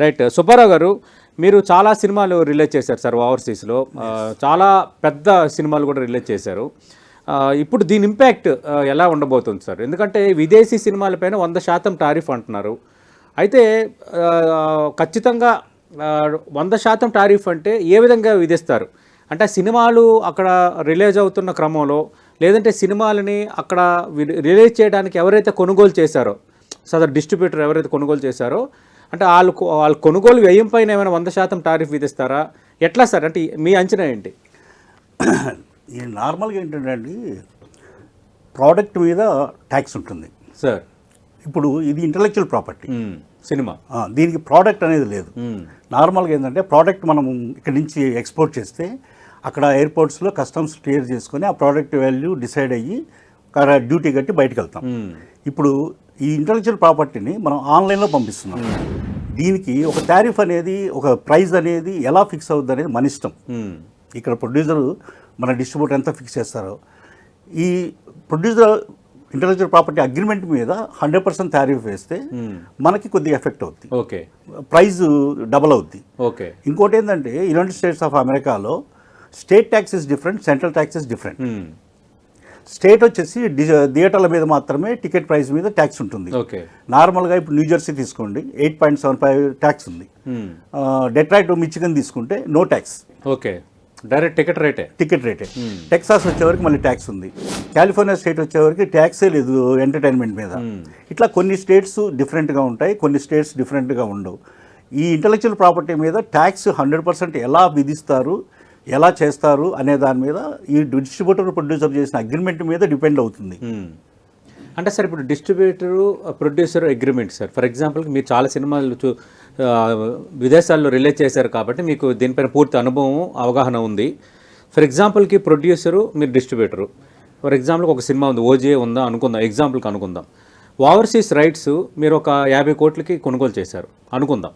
Right. Subbarao గారు మీరు చాలా సినిమాలు రిలీజ్ చేశారు సార్ ఓవర్సీస్లో. చాలా పెద్ద సినిమాలు కూడా రిలీజ్ చేశారు. ఇప్పుడు దీని ఇంపాక్ట్ ఎలా ఉండబోతుంది సార్? ఎందుకంటే విదేశీ సినిమాలపైన వంద శాతం టారిఫ్ అంటున్నారు. అయితే ఖచ్చితంగా వంద శాతం టారిఫ్ అంటే ఏ విధంగా విధిస్తారు? అంటే ఆ సినిమాలు అక్కడ రిలీజ్ అవుతున్న క్రమంలో లేదంటే సినిమాలని అక్కడ వి- రిలీజ్ చేయడానికి ఎవరైతే కొనుగోలు చేశారో సదర్ డిస్ట్రిబ్యూటర్ ఎవరైతే కొనుగోలు చేశారో అంటే వాళ్ళు వాళ్ళ కొనుగోలు వ్యయం పైన ఏమైనా వంద శాతం టారిఫ్ విధిస్తారా? ఎట్లా సార్? అంటే మీ అంచనా ఏంటి? ఈ నార్మల్గా ఏంటంటే అండి ప్రోడక్ట్ మీద ట్యాక్స్ ఉంటుంది. సార్. ఇప్పుడు ఇది ఇంటలెక్చువల్ ప్రాపర్టీ. సినిమా. దీనికి ప్రోడక్ట్ అనేది లేదు. నార్మల్గా ఏంటంటే ప్రోడక్ట్ మనం ఇక్కడి నుంచి ఎక్స్పోర్ట్ చేస్తే అక్కడ ఎయిర్పోర్ట్స్లో కస్టమ్స్ క్లియర్ చేసుకొని ఆ ప్రోడక్ట్ వాల్యూ డిసైడ్ అయ్యి డ్యూటీ కట్టి బయటకు వెళ్తాం. ఇప్పుడు ఈ ఇంటలెక్చువల్ ప్రాపర్టీని మనం ఆన్లైన్లో పంపిస్తున్నాం. దీనికి ఒక టారిఫ్ అనేది ఒక ప్రైస్ అనేది ఎలా ఫిక్స్ అవుద్ది అనేది మన ఇష్టం. ఇక్కడ ప్రొడ్యూసర్ మన డిస్ట్రిబ్యూటర్ ఎంత ఫిక్స్ చేస్తారో. ఈ ప్రొడ్యూసర్ ఇంటలెక్చువల్ ప్రాపర్టీ అగ్రిమెంట్ మీద హండ్రెడ్ పర్సెంట్ టారిఫ్ వేస్తే. మనకి కొద్దిగా ఎఫెక్ట్ అవుద్ది. ఓకే. ప్రైస్ డబల్ అవుద్ది. ఓకే. ఇంకోటి ఏంటంటే యునైటెడ్ స్టేట్స్ ఆఫ్ అమెరికాలో state tax is different central tax is different. State వచ్చేసి థియేటర్ల మీద మాత్రమే టికెట్ ప్రైస్ మీద ట్యాక్స్ ఉంటుంది. ఓకే. నార్మల్గా ఇప్పుడు న్యూ జెర్సీ తీసుకోండి eight point seven five tax ఉంది. డెట్రాయిట్ మిచిగన్ తీసుకుంటే no tax. Okay. Direct ticket రేటే. టికెట్ రేటే. టెక్సాస్ వచ్చేవరకు మళ్ళీ ట్యాక్స్ ఉంది. కాలిఫోర్నియా స్టేట్ వచ్చేవరకు ట్యాక్సే లేదు ఎంటర్టైన్మెంట్ మీద. ఇట్లా కొన్ని స్టేట్స్ డిఫరెంట్గా ఉంటాయి కొన్ని స్టేట్స్ డిఫరెంట్గా ఉండవు. ఈ ఇంటలెక్చువల్ ప్రాపర్టీ మీద ట్యాక్స్ హండ్రెడ్ పర్సెంట్ ఎలా విధిస్తారు ఎలా చేస్తారు అనే దాని మీద ఈ డిస్ట్రిబ్యూటర్ ప్రొడ్యూసర్ చేసిన అగ్రిమెంట్ మీద డిపెండ్ అవుతుంది. అంటే సార్ ఇప్పుడు distributor producer agreement sir. For example మీరు చాలా సినిమాలు చూ విదేశాల్లో రిలీజ్ చేశారు కాబట్టి మీకు దీనిపైన పూర్తి అనుభవం అవగాహన ఉంది. ఫర్ ఎగ్జాంపుల్కి ప్రొడ్యూసరు మీరు డిస్ట్రిబ్యూటరు ఫర్ ఎగ్జాంపుల్ ఒక సినిమా ఉంది ఓజే ఉందా అనుకుందాం ఎగ్జాంపుల్కి అనుకుందాం ఓవర్సీస్ రైట్స్ మీరు ఒక యాభై కోట్లకి కొనుగోలు చేశారు అనుకుందాం.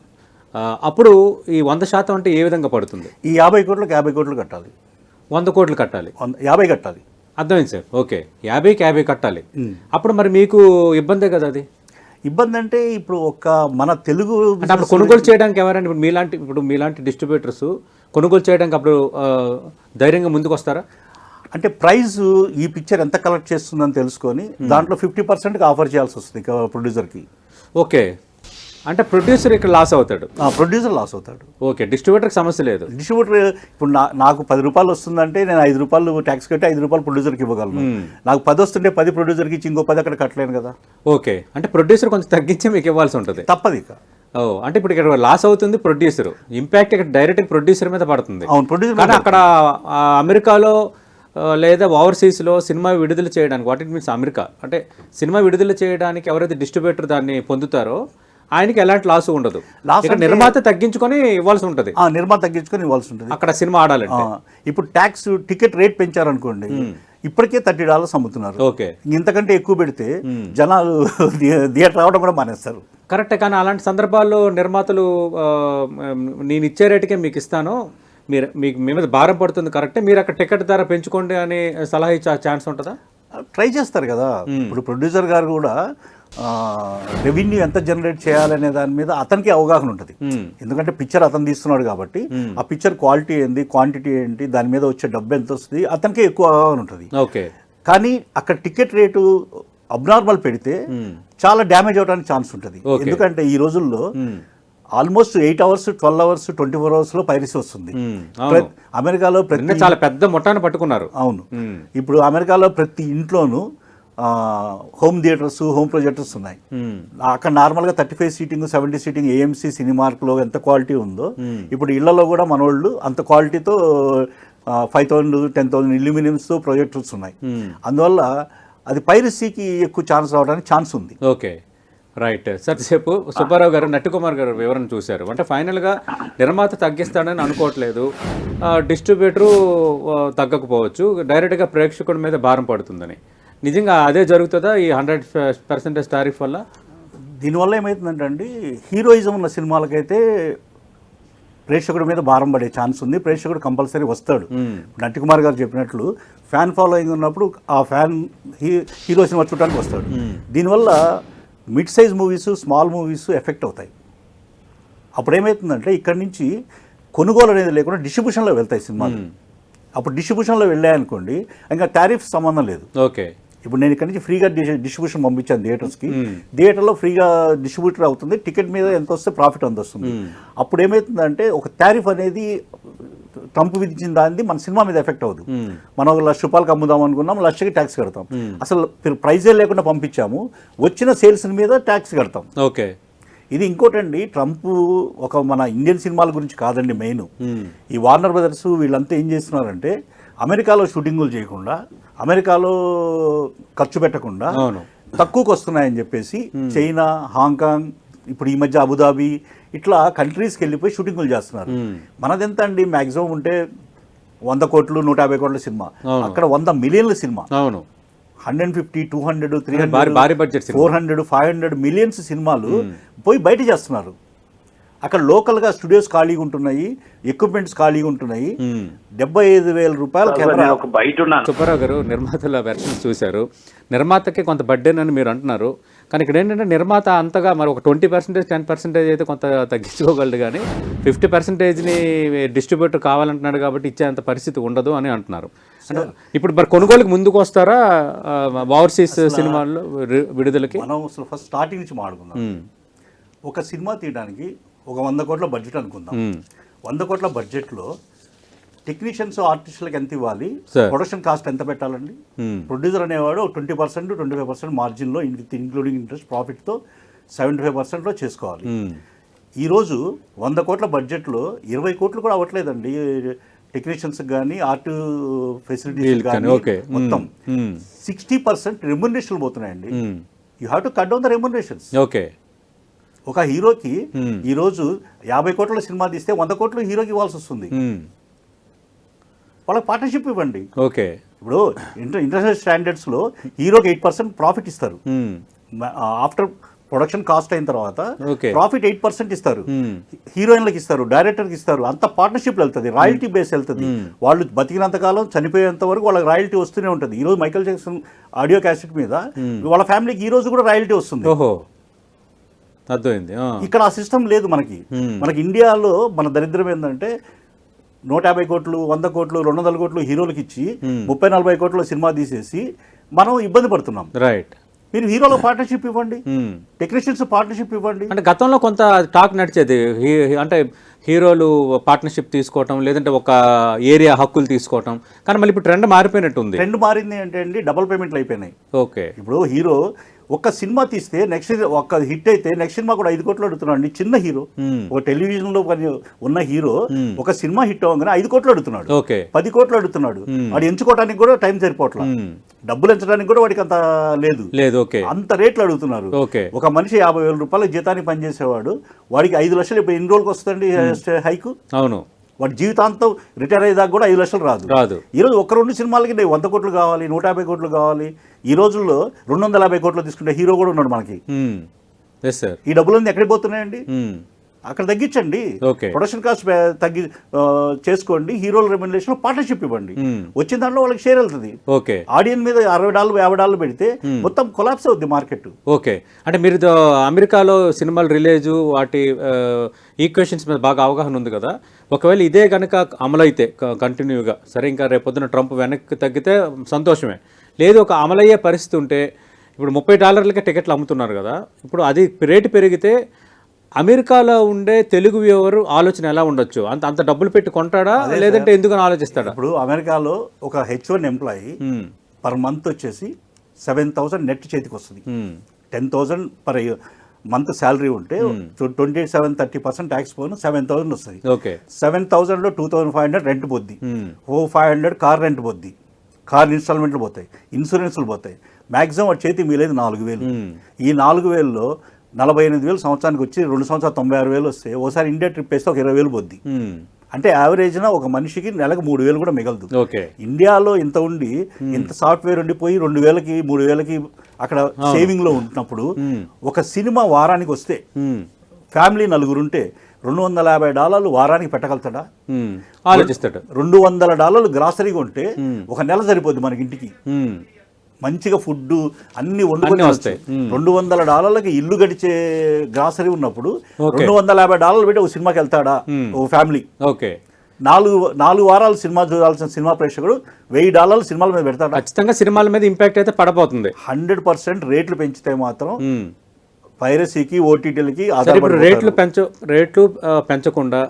అప్పుడు ఈ వంద శాతం అంటే ఏ విధంగా పడుతుంది? ఈ యాభై కోట్లకు యాభై కోట్లు కట్టాలి. వంద కోట్లు కట్టాలి. యాభై కట్టాలి. అర్థమైంది సార్. ఓకే. యాభైకి యాభై కట్టాలి. అప్పుడు మరి మీకు ఇబ్బందే కదా అది? ఇబ్బంది అంటే ఇప్పుడు ఒక మన తెలుగు అప్పుడు కొనుగోలు చేయడానికి ఎవరండి? ఇప్పుడు మీలాంటి ఇప్పుడు మీలాంటి డిస్ట్రిబ్యూటర్స్ కొనుగోలు చేయడానికి అప్పుడు ధైర్యంగా ముందుకు వస్తారా? అంటే ప్రైస్ ఈ పిక్చర్ ఎంత కలెక్ట్ చేస్తుందని తెలుసుకొని దాంట్లో ఫిఫ్టీ పర్సెంట్కి ఆఫర్ చేయాల్సి వస్తుంది ప్రొడ్యూసర్కి ఓకే. అంటే ప్రొడ్యూసర్ ఇక్కడ లాస్ అవుతాడు. ప్రొడ్యూసర్ లాస్ అవుతాడు. ఓకే డిస్ట్రిబ్యూటర్కి సమస్య లేదు. డిస్ట్రిబ్యూటర్ ఇప్పుడు నా నాకు పది రూపాయలు వస్తుందంటే నేను ఐదు రూపాయలు ట్యాక్స్ కట్టి ఐదు రూపాయలు ప్రొడ్యూసర్కి ఇవ్వగలను. నాకు పది వస్తుంటే పది ప్రొడ్యూసర్కి ఇచ్చి ఇంకో పది అక్కడ కట్టలేను కదా. ఓకే అంటే ప్రొడ్యూసర్ కొంచెం తగ్గించి మీకు ఇవ్వాల్సి ఉంటుంది. తప్పదు ఇక. ఓ అంటే ఇప్పుడు ఇక్కడ లాస్ అవుతుంది ప్రొడ్యూసర్ ఇంపాక్ట్ ఇక్కడ డైరెక్ట్ ప్రొడ్యూసర్ మీద పడుతుంది. అవును ప్రొడ్యూసర్ కానీ అక్కడ అమెరికాలో లేదా ఓవర్సీస్లో సినిమా విడుదల చేయడానికి వాట్ ఇట్ మీన్స్ అమెరికా అంటే సినిమా విడుదల చేయడానికి ఎవరైతే డిస్ట్రిబ్యూటర్ దాన్ని పొందుతారో ఆయనకి ఎలాంటి లాస్ ఉండదు. నిర్మాత తగ్గించుకొని ఇవ్వాల్సి ఉంటుంది. ఆ, నిర్మాత తగ్గించుకొని ఇవ్వాల్సి ఉంటుంది. అక్కడ సినిమా ఆడాలంటే. ఆ, ఇప్పుడు ట్యాక్స్ టికెట్ రేట్ పెంచారనుకోండి ఇప్పటికే థర్టీ డాలర్స్ అమ్ముతున్నారు. ఓకే. ఇంతకంటే ఎక్కువ పెడితే జనాలు థియే- థియేటర్ రావడం కూడా మానేస్తారు. కరెక్టే కానీ అలాంటి సందర్భాల్లో నిర్మాతలు నేను ఇచ్చే రేటుకే మీకు ఇస్తాను. మీరు మీకు మీ మీద భారం పడుతుంది కరెక్టే. మీరు అక్కడ టికెట్ ధర పెంచుకోండి అని సలహా ఇచ్చే ఛాన్స్ ఉంటుందా? ట్రై చేస్తారు కదా. ఇప్పుడు ప్రొడ్యూసర్ గారు కూడా రెవెన్యూ ఎంత జనరేట్ చేయాలనే దాని మీద అతనికి అవగాహన ఉంటుంది. ఎందుకంటే పిక్చర్ అతను తీస్తున్నాడు కాబట్టి ఆ పిక్చర్ క్వాలిటీ ఏంది క్వాంటిటీ ఏంటి దాని మీద వచ్చే డబ్బు ఎంత వస్తుంది అతనికే ఎక్కువ అవగాహన ఉంటుంది. ఓకే. కానీ అక్కడ టికెట్ రేటు అబ్నార్మల్ పెడితే చాలా డ్యామేజ్ అవడానికి ఛాన్స్ ఉంటుంది. ఎందుకంటే ఈ రోజుల్లో almost eight hours twelve hours twenty four అవర్స్లో పైరసీ వస్తుంది. అమెరికాలో ప్రతి చాలా పెద్ద ముఠాన్ని పట్టుకున్నారు. అవును. ఇప్పుడు అమెరికాలో ప్రతి ఇంట్లోనూ హోమ్ థియేటర్స్ హోమ్ ప్రొజెక్టర్స్ ఉన్నాయి. అక్కడ నార్మల్గా thirty five seating seventy seating AMC సినిమార్క్లో ఎంత క్వాలిటీ ఉందో ఇప్పుడు ఇళ్ళలో కూడా మనోళ్ళు అంత క్వాలిటీతో ఫైవ్ థౌసండ్ టెన్ థౌసండ్ ఇల్యూమినియమ్స్తో ప్రొజెక్టర్స్ ఉన్నాయి. అందువల్ల అది పైరసీకి ఎక్కువ ఛాన్స్ రావడానికి ఛాన్స్ ఉంది. ఓకే. రైట్. సత్యసేపు సుబ్బారావు గారు నట్టుకుమార్ గారు వివరణ చూశారు. అంటే ఫైనల్గా నిర్మాత తగ్గిస్తాడని అనుకోవట్లేదు. డిస్ట్రిబ్యూటరు తగ్గకపోవచ్చు. డైరెక్ట్గా ప్రేక్షకుడి మీద భారం పడుతుందని. నిజంగా అదే జరుగుతుందా ఈ హండ్రెడ్ పర్సెంటేజ్ టారిఫ్ వల్ల? దీనివల్ల ఏమవుతుందంటే అండి హీరోయిజం ఉన్న సినిమాలకైతే ప్రేక్షకుడి మీద భారం పడే ఛాన్స్ ఉంది. ప్రేక్షకుడు కంపల్సరీ వస్తాడు. నట్టి కుమార్ గారు చెప్పినట్లు ఫ్యాన్ ఫాలోయింగ్ ఉన్నప్పుడు ఆ ఫ్యాన్ హీ హీరో సినిమా చూడడానికి వస్తాడు. దీనివల్ల mid size movies small movies effect అవుతాయి. అప్పుడు ఏమవుతుందంటే ఇక్కడ నుంచి కొనుగోలు అనేది లేకుండా డిస్ట్రిబ్యూషన్లో వెళ్తాయి సినిమాలు. అప్పుడు డిస్ట్రిబ్యూషన్లో వెళ్ళాయనుకోండి ఇంకా టారిఫ్ సంబంధం లేదు. ఓకే. ఇప్పుడు నేను ఇక్కడ నుంచి ఫ్రీగా డిస్- డిస్ట్రిబ్యూషన్ పంపించాను థియేటర్స్కి. థియేటర్లో ఫ్రీగా డిస్ట్రిబ్యూటర్ అవుతుంది టికెట్ మీద ఎంత వస్తే ప్రాఫిట్ అంత వస్తుంది. అప్పుడు ఏమవుతుందంటే ఒక టారిఫ్ అనేది ట్రంప్ విధించిన దాన్ని మన సినిమా మీద ఎఫెక్ట్ అవ్వదు. మనం ఒక లక్ష రూపాయలకి అమ్ముదాం అనుకున్నాం లక్షకి ట్యాక్స్ కడతాం. అసలు ప్రైజే లేకుండా పంపించాము. వచ్చిన సేల్స్ మీద ట్యాక్స్ కడతాం. ఓకే. ఇది ఇంకోటండి ట్రంప్ ఒక మన ఇండియన్ సినిమాల గురించి కాదండి మెయిన్. ఈ వార్నర్ బ్రదర్స్ వీళ్ళంతా ఏం చేస్తున్నారంటే అమెరికాలో షూటింగులు చేయకుండా అమెరికాలో ఖర్చు పెట్టకుండా అవును. తక్కువకు వస్తున్నాయని చెప్పేసి చైనా హాంకాంగ్ ఇప్పుడు ఈ మధ్య అబుదాబి ఇట్లా కంట్రీస్కి వెళ్ళిపోయి షూటింగులు చేస్తున్నారు. మనదెంత అండి మ్యాక్సిమం ఉంటే వంద కోట్లు నూట యాభై కోట్ల సినిమా. అక్కడ వంద మిలియన్ల సినిమా. అవును. Hundred fifty two hundred three hundred cinema. Four hundred five hundred millions సినిమాలు పోయి బయట చేస్తున్నారు. అక్కడ లోకల్గా స్టూడియోస్ ఖాళీగా ఉంటున్నాయి ఎక్విప్మెంట్స్ ఖాళీగా ఉంటున్నాయి. డెబ్బై ఐదు వేల రూపాయల కెమెరా. నేను ఒక బయట ఉన్నాను. సుబ్బారావు గారు నిర్మాతల వెర్షన్స్ చూశారు. నిర్మాతకి కొంత బడ్డెన్ అని మీరు అంటున్నారు. కానీ ఇక్కడ ఏంటంటే నిర్మాత అంతగా మరి ఒక ట్వంటీ పర్సెంటేజ్ టెన్ పర్సెంటేజ్ అయితే కొంత తగ్గించుకోగలడు కానీ ఫిఫ్టీ పర్సెంటేజ్ని డిస్ట్రిబ్యూటర్ కావాలంటున్నాడు కాబట్టి ఇచ్చేంత పరిస్థితి ఉండదు అని అంటున్నారు అంటే ఇప్పుడు మరి కొనుగోలుకి ముందుకు వస్తారా ఓవర్సీస్ సినిమాల్లో విడుదలకి మనం అసలు ఫస్ట్ స్టార్టింగ్ నుంచి మాట్లాడుకుందాం మ్మ్. ఒక సినిమా తీయడానికి ఒక వంద కోట్ల బడ్జెట్ అనుకుందాం. వంద కోట్ల బడ్జెట్లో టెక్నీషియన్స్ ఆర్టిస్టులకు ఎంత ఇవ్వాలి. ప్రొడక్షన్ కాస్ట్ ఎంత పెట్టాలండి. ప్రొడ్యూసర్ అనేవాడు twenty percent twenty five percent మార్జిన్లో including interest ప్రాఫిట్తో సెవెంటీ ఫైవ్ పర్సెంట్లో చేసుకోవాలి. ఈరోజు వంద కోట్ల బడ్జెట్లో ఇరవై కోట్లు కూడా అవ్వట్లేదండి టెక్నీషియన్స్ కానీ ఆర్ట్ ఫెసిలిటీస్ కానీ. మొత్తం. సిక్స్టీ పర్సెంట్ రెమ్యునరేషన్లు పోతున్నాయండి. You have to cut down the remunerations okay ఒక హీరోకి. ఈరోజు యాభై కోట్ల సినిమా తీస్తే వంద కోట్లు హీరోకి ఇవ్వాల్సి వస్తుంది. వాళ్ళకి పార్ట్నర్షిప్ ఇవ్వండి. ఓకే. ఇప్పుడు ఇంటర్ ఇంటర్నేషనల్ స్టాండర్డ్స్లో హీరోకి ఎయిట్ పర్సెంట్ ప్రాఫిట్ ఇస్తారు. ఆఫ్టర్ ప్రొడక్షన్ కాస్ట్ అయిన తర్వాత. ప్రాఫిట్ ఎయిట్ పర్సెంట్ ఇస్తారు. హీరోయిన్లకు ఇస్తారు డైరెక్టర్కి ఇస్తారు అంత పార్ట్నర్షిప్ వెళ్తుంది రాయల్టీ బేస్ వెళ్తుంది. వాళ్ళు బతికినంత కాలం చనిపోయేంత వరకు వాళ్ళకి రాయల్టీ వస్తూనే ఉంటుంది. ఈ రోజు మైకల్ జాక్సన్ ఆడియో క్యాసెట్ మీద వాళ్ళ ఫ్యామిలీకి ఈ రోజు కూడా రాయల్టీ వస్తుంది. ఓహో. అర్థమైంది. ఇక్కడ ఆ సిస్టమ్ లేదు మనకి. మనకి ఇండియాలో మన దరిద్రం ఏంటంటే నూట యాభై కోట్లు వంద కోట్లు రెండు వందల కోట్లు హీరోలకు ఇచ్చి ముప్పై నలభై కోట్ల సినిమా తీసేసి మనం ఇబ్బంది పడుతున్నాం. రైట్ మీరు హీరోలో పార్ట్నర్షిప్ ఇవ్వండి. టెక్నీషియన్స్ పార్ట్నర్షిప్ ఇవ్వండి. అంటే గతంలో కొంత టాక్ నడిచేది. అంటే హీరోలు పార్ట్నర్షిప్ తీసుకోవటం లేదంటే ఒక ఏరియా హక్కులు తీసుకోవటం. కానీ మళ్ళీ ఇప్పుడు ట్రెండ్ మారిపోయినట్టు ఉంది ట్రెండ్ మారింది అంటే అండి డబుల్ పేమెంట్లు అయిపోయినాయి. ఓకే. ఇప్పుడు హీరో ఒక్క సినిమా తీస్తే నెక్స్ట్ ఒక్క హిట్ అయితే నెక్స్ట్ సినిమా కూడా ఐదు కోట్లు అడుగుతున్నాడు. అండి చిన్న హీరో. ఒక టెలివిజన్లో పని ఉన్న హీరో ఒక సినిమా హిట్ అవ్వగానే ఐదు కోట్లు అడుగుతున్నాడు. ఓకే. పది కోట్లు అడుగుతున్నాడు. వాడు ఎంచుకోవడానికి కూడా టైం సరిపోవట్లేదు. డబ్బులు ఎంచడానికి కూడా వాడికి అంత లేదు. లేదు ఓకే. అంత రేట్లు అడుగుతున్నారు. ఓకే. ఒక మనిషి యాభై వేల రూపాయల జీతానికి పనిచేసేవాడు. వాడికి ఐదు లక్షలు ఇప్పుడు ఎన్ని రోజులకు వస్తుందండి? హైకు? అవును. వాడి జీవితాంతం రిటైర్ అయ్యేదాకా కూడా ఐదు లక్షలు రాదు. రాదు. ఈరోజు ఒక రెండు సినిమాలకి నేను వంద కోట్లు కావాలి నూట యాభై కోట్లు కావాలి. ఈ రోజుల్లో రెండు వందల యాభై కోట్లు తీసుకుంటే హీరో కూడా ఉన్నాడు మనకి. ఈ డబ్బులన్నీ ఎక్కడికి పోతున్నాయండి? అక్కడ తగ్గించండి. ఓకే. ప్రొడక్షన్ కాస్ట్ తగ్గి చేసుకోండి. హీరోల రెమ్యునరేషన్ పార్ట్నర్షిప్ ఇవ్వండి. వచ్చిన దాంట్లో వాళ్ళకి షేర్ వెళ్తుంది. ఓకే. ఆడియన్ మీద అరవై డాలర్లు యాభై డాలర్లు పెడితే మొత్తం కొలాప్స్ అవుద్ది మార్కెట్ ఓకే. అంటే మీరు అమెరికాలో సినిమాలు రిలీజు వాటి ఈక్వేషన్స్ మీద బాగా అవగాహన ఉంది కదా. ఒకవేళ ఇదే కనుక అమలైతే కంటిన్యూగా సరే ఇంకా రేపొద్దున ట్రంప్ వెనక్కి తగ్గితే సంతోషమే. లేదు ఒక అమలయ్యే పరిస్థితి ఉంటే ఇప్పుడు ముప్పై డాలర్లకే టికెట్లు అమ్ముతున్నారు కదా. ఇప్పుడు అది రేటు పెరిగితే అమెరికాలో ఉండే తెలుగు వ్యూవర్ ఆలోచన ఎలా ఉండొచ్చు? అంత అంత డబ్బులు పెట్టి కొంటాడా? లేదంటే ఎందుకని ఆలోచిస్తాడా? ఇప్పుడు అమెరికాలో ఒక H one employee. Per month వచ్చేసి సెవెన్ థౌసండ్ నెట్ చేతికి వస్తుంది. Ten thousand per month salary ఉంటే twenty seven thirty percent tax పోను సెవెన్ థౌసండ్ వస్తుంది. ఓకే. సెవెన్ థౌసండ్లో two thousand five hundred rent పోద్ది. ఓ ఫైవ్ హండ్రెడ్ కార్ రెంట్ పోద్ది. కార్ ఇన్స్టాల్మెంట్లు పోతాయి. ఇన్సూరెన్స్లు పోతాయి. మ్యాక్సిమం వాడు చేతి మిగిలేదు నాలుగు వేలు. ఈ నాలుగు వేలలో నలభై ఎనిమిది వేలు సంవత్సరానికి వచ్చి రెండు సంవత్సరాలు తొంభై ఆరు వేలు వస్తే ఒకసారి ఇండియా ట్రిప్ వేస్తే ఒక ఇరవై వేలు పోద్ది. అంటే యావరేజ్న ఒక మనిషికి నెలకు మూడు వేలు కూడా మిగలదు. ఓకే. ఇండియాలో ఇంత ఉండి ఇంత సాఫ్ట్వేర్ ఉండిపోయి రెండు వేలకి మూడు వేలకి అక్కడ సేవింగ్లో ఉంటున్నప్పుడు ఒక సినిమా వారానికి వస్తే. ఫ్యామిలీ నలుగురు ఉంటే రెండు వందల యాభై డాలర్లు వారానికి పెట్టగలుగుతాడా. ఆలోచిస్తాడు. రెండు వందల డాలర్లు గ్రాసరీ కొంటే ఒక నెల సరిపోద్ది మనకి ఇంటికి. మంచిగా ఫుడ్ అన్ని వండుకొని వస్తాయి. రెండు వందల డాలర్లకి ఇల్లు గడిచే గ్రాసరీ ఉన్నప్పుడు. రెండు వందల యాభై డాలర్లు పెట్టి ఒక సినిమాకి వెళ్తాడా? ఒక ఫ్యామిలీ. ఓకే. నాలుగు నాలుగు వారాలు సినిమా చూడాల్సిన సినిమా ప్రేక్షకుడు వెయ్యి డాలర్లు సినిమాల మీద పెడతాడా? ఖచ్చితంగా సినిమాల మీద ఇంపాక్ట్ అయితే పడబోతుంది. హండ్రెడ్ పర్సెంట్ రేట్లు పెంచితే మాత్రం. పైరసీకి ఓటీటీలకి రేట్లు పెంచ రేట్లు పెంచకుండా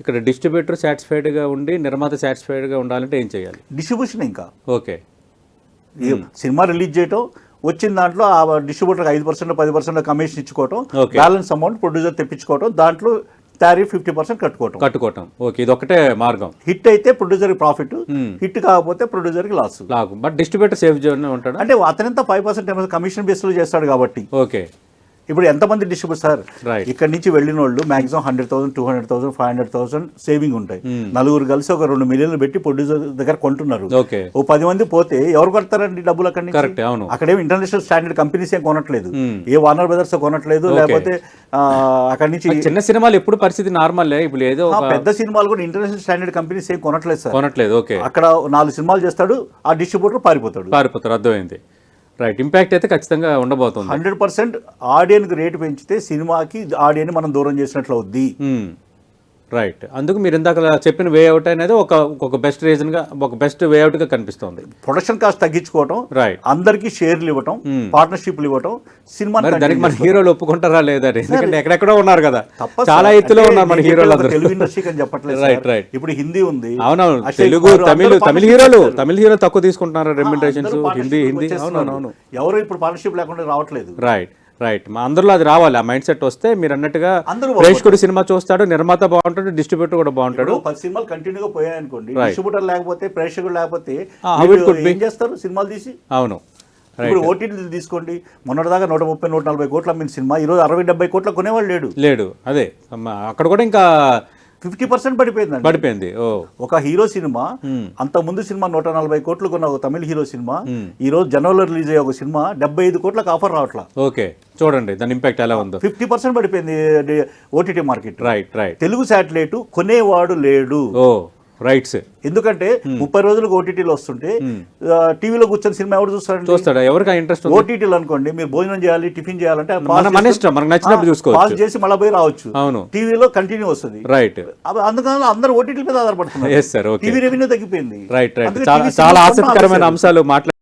ఇక్కడ డిస్ట్రిబ్యూటర్ సాటిస్ఫైడ్గా ఉండి నిర్మాత సాటిస్ఫైడ్గా ఉండాలంటే ఏం చేయాలి? డిస్ట్రిబ్యూషన్ ఇంకా. ఓకే. సినిమా రిలీజ్ చేయటం వచ్చిన దాంట్లో ఆ డిస్ట్రిబ్యూటర్కి ఐదు పర్సెంట్ పది పర్సెంట్ కమిషన్ ఇచ్చుకోవటం. బ్యాలెన్స్ అమౌంట్ ప్రొడ్యూసర్ తెప్పించుకోవటం దాంట్లో టారిఫ్ ఫిఫ్టీ పర్సెంట్ కట్టుకోవటం. కట్టుకోవటం. ఓకే ఇది ఒకటే మార్గం. హిట్ అయితే ప్రొడ్యూసర్కి ప్రాఫిట్ హిట్ కాకపోతే ప్రొడ్యూసర్కి లాస్. లాగు. బట్ డిస్ట్రిబ్యూటర్ సేఫ్ జోన్ ఉంటాడా అంటే అతనంతా ఫైవ్ పర్సెంట్ కమిషన్ బేస్లో చేస్తాడు కాబట్టి. ఓకే ఇప్పుడు ఎంతమంది డిస్ట్రిబ్యూటర్ సార్. ఇక్కడ నుంచి వెళ్ళిన వాళ్ళు maximum hundred thousand two hundred thousand five hundred thousand saving ఉంటాయి. నలుగురు కలిసి ఒక రెండు మిలియన్లు పెట్టి ప్రొడ్యూసర్ దగ్గర కొంటున్నారు. ఓ పది మంది పోతే ఎవరు కొడతారండి డబ్బులు అక్కడి నుంచి? కరెక్ట్ అవును. అక్కడేమి ఇంటర్నేషనల్ స్టాండర్డ్ కంపెనీస్ ఏం కొనట్లేదు. Hmm. ఏ వార్నర్ బ్రదర్స్ కొనట్లేదు లేకపోతే అక్కడి నుంచి చిన్న సినిమాలు ఎప్పుడు పరిస్థితి నార్మల్ ఇప్పుడు ఏదో పెద్ద సినిమాలు కూడా ఇంటర్నేషనల్ స్టాండర్డ్ కంపెనీస్ ఏం కొనట్లేదు సార్. కొనట్లేదు ఓకే అక్కడ నాలుగు సినిమాలు చేస్తాడు ఆ డిస్ట్రిబ్యూటర్ పారిపోతాడు. పారిపోతారు అర్థమైంది. రైట్ ఇంపాక్ట్ అయితే ఖచ్చితంగా ఉండబోతుంది. హండ్రెడ్ పర్సెంట్ ఆడియన్కి రేటు పెంచితే సినిమాకి ఆడియన్ మనం దూరం చేసినట్లు అవుద్ది. రైట్ అందుకు మీరు ఇందాక చెప్పిన వే అవుట్ అనేది ఒక ఒక బెస్ట్ రీజన్గా ఒక బెస్ట్ వే అవుట్గా కనిపిస్తుంది. ప్రొడక్షన్ కాస్ట్ తగ్గించుకోవటం రైట్ అందరికీ షేర్లు ఇవ్వటం పార్ట్నర్షిప్లు ఇవ్వటం సినిమా దానికి మన హీరోలు ఒప్పుకుంటారా లేదా? ఎందుకంటే ఎక్కడెక్కడో ఉన్నారు కదా. చాలా. ఎత్తులో ఉన్నారు మన హీరోలు తెలుగు ఇండస్ట్రీకి అని చెప్పట్లేదు రైట్. రైట్ ఇప్పుడు హిందీ ఉంది. అవునవును. తెలుగు తమిళ తమిళ హీరోలు. తమిళ హీరోలు తక్కువ తీసుకుంటున్నారు రెమ్యునరేషన్స్ హిందీ హిందీ. అవునవును. ఎవరు ఇప్పుడు పార్ట్నర్షిప్ లేకుండా రావట్లేదు. రైట్ రైట్ మా అందరిలో అది రావాలి. ఆ మైండ్ సెట్ వస్తే మీరు అన్నట్టుగా అందరూ ప్రేక్షకుడు సినిమా చూస్తాడు నిర్మాత బాగుంటాడు డిస్ట్రిబ్యూటర్ కూడా బాగుంటాడు. పది సినిమాలు కంటిన్యూగా పోయాయనుకోండి డిస్ట్రిబ్యూటర్ లేకపోతే ప్రేక్షకుడు లేకపోతే. ఏం చేస్తారు? సినిమాలు తీసి? అవును. ఇప్పుడు ఓటీటీ తీసుకోండి. మొన్నటిదాకా నూట ముప్పై నూట నలభై కోట్ల అమ్మిన సినిమా. ఈరోజు అరవై డెబ్బై కోట్ల కొనేవాళ్ళు లేడు. లేడు. అదే. అక్కడ కూడా ఇంకా ఫిఫ్టీ పర్సెంట్ పడిపోయింది. ఓ. ఒక హీరో సినిమా అంత ముందు సినిమా నూట నలభై కోట్లు కొన్న ఒక తమిళ హీరో సినిమా ఈ రోజు జనవరిలో రిలీజ్ అయ్యే ఒక సినిమా డెబ్బై ఐదు కోట్లకు ఆఫర్ రావట్లా. ఓకే. చూడండి దాని ఇంపాక్ట్ ఎలా ఉందో. ఫిఫ్టీ పర్సెంట్ పడిపోయింది OTT market. Right right Telugu satellite కొనేవాడు లేడు. ఓ. రైట్స్ ఎందుకంటే ముప్పై రోజులకు ఓటీటీలు వస్తుంటే టీవీలో కూర్చొని సినిమా ఎవరు చూస్తారండి? చూస్తాడా? ఎవరికి ఇంట్రెస్ట్ ఓటీటీలు అనుకోండి మీరు భోజనం చేయాలి టిఫిన్ చేయాలంటే మన ఇష్టం మనకు నచ్చినప్పుడు చూసుకోవచ్చు. పాస్ చేసి మళ్ళీ పోయి రావచ్చు. అవును. టీవీలో కంటిన్యూ వస్తుంది. రైట్ అందుకని అందరూ ఓటీటీ మీద ఆధారపడుతున్నారు. టీవీ రెవెన్యూ తగ్గిపోయింది. రైట్ రైట్ చాలా ఆసక్తికరమైన. అంశాలు మాట్లాడారు